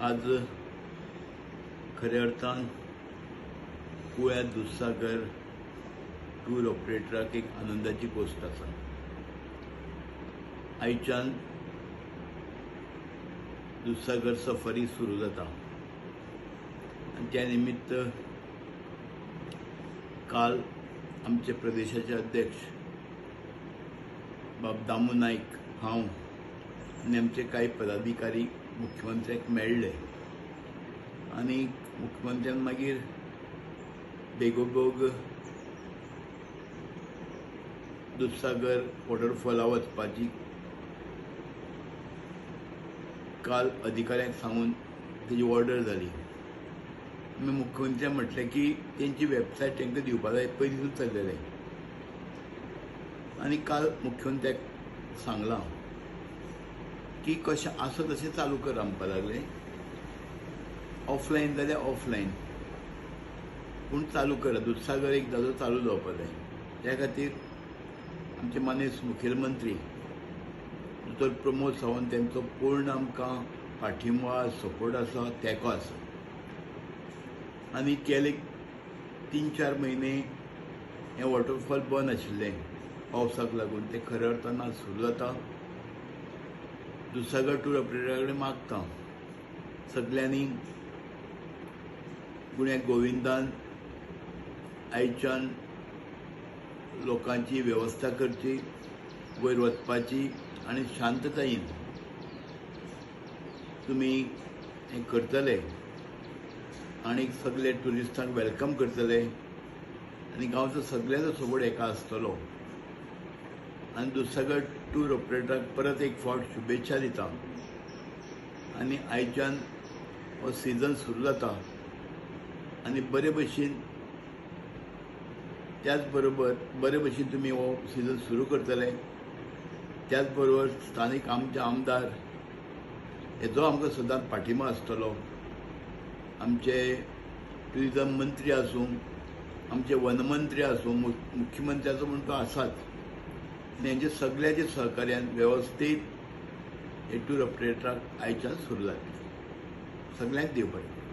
आज खऱ्या अर्थान कुळ्या दुधसागर टूर ऑपरेटराक एक आनंदाची गोष्ट आसा आयच्यान दुधसागर सफरी सुरू जाता. आनी त्या निमित्त काल आमचे प्रदेशाचे अध्यक्ष बाब दामू नायक हांव आनी आमचे कांय पदाधिकारी मुख्यमंत्र्याक मेळ्ळे आनी मुख्यमंत्र्यान मागीर बेगोबेग दुधसागर वॉटरफॉला वचपाची काल अधिकाऱ्यांक सांगून तेजी ऑर्डर जाली मागीर मुख्यमंत्र्यान म्हटलें की तेंची वेबसायट तांकां दिवपा जाय पयलींसून चल्लेलें. आनी काल मुख्यमंत्र्याक सांगलां की कशें आसा तशें चालू कर आमकां लागले. ऑफलायन जाल्यार ऑफलायन पूण चालू करा? दुधसागर एक जागो चालू जावपा जाय त्या खातीर आमचे मानेस मुखेलमंत्री दोतोर प्रमोद सावंत तेंचो पूर्ण आमकां पाठिंबो सपोर्ट आसा तेंको आसा. आनी गेले तीन चार म्हयने हें वॉटरफॉल बंद आशिल्लें. पावसाक लागून ते खऱ्या अर्थान सुरू जाता. दुधसागर टूर ऑपरेटरा कडेन मागता सगल्यांनी गुण्याक गोविंदान आयच्यान लोकांची वेवस्था करची वयर वचपाची आनी शांततायेन तुमी हें करतले आनी सगळे ट्युरिस्टांक वेलकम करतले. आनी गांवचो सगळ्यांचो सपोर्ट हेका आसतलो आनी दुधसागर टूर ऑपरेटराक परत एक फावट शुभेच्छा दिता आनी आयच्यान हो सिजन सुरू जाता. आनी बरे भशेन त्याच बरोबर बरे भशेन तुमी हो सिजन सुरू करतले. त्याच बरोबर स्थानीक आमचे आमदार हेचो आमकां सदांच पाठिंबो आसतलो आमचे ट्युरिजम मंत्री आसूं आमचे वनमंत्री आसूं मुख्यमंत्र्याचो म्हणून तो आसाच आनी हेंचे सगळ्याचे सहकार्यान वेवस्थीत हे टूर ऑपरेटराक आयच्यान सुरू जातले सगळ्यांक देव बरें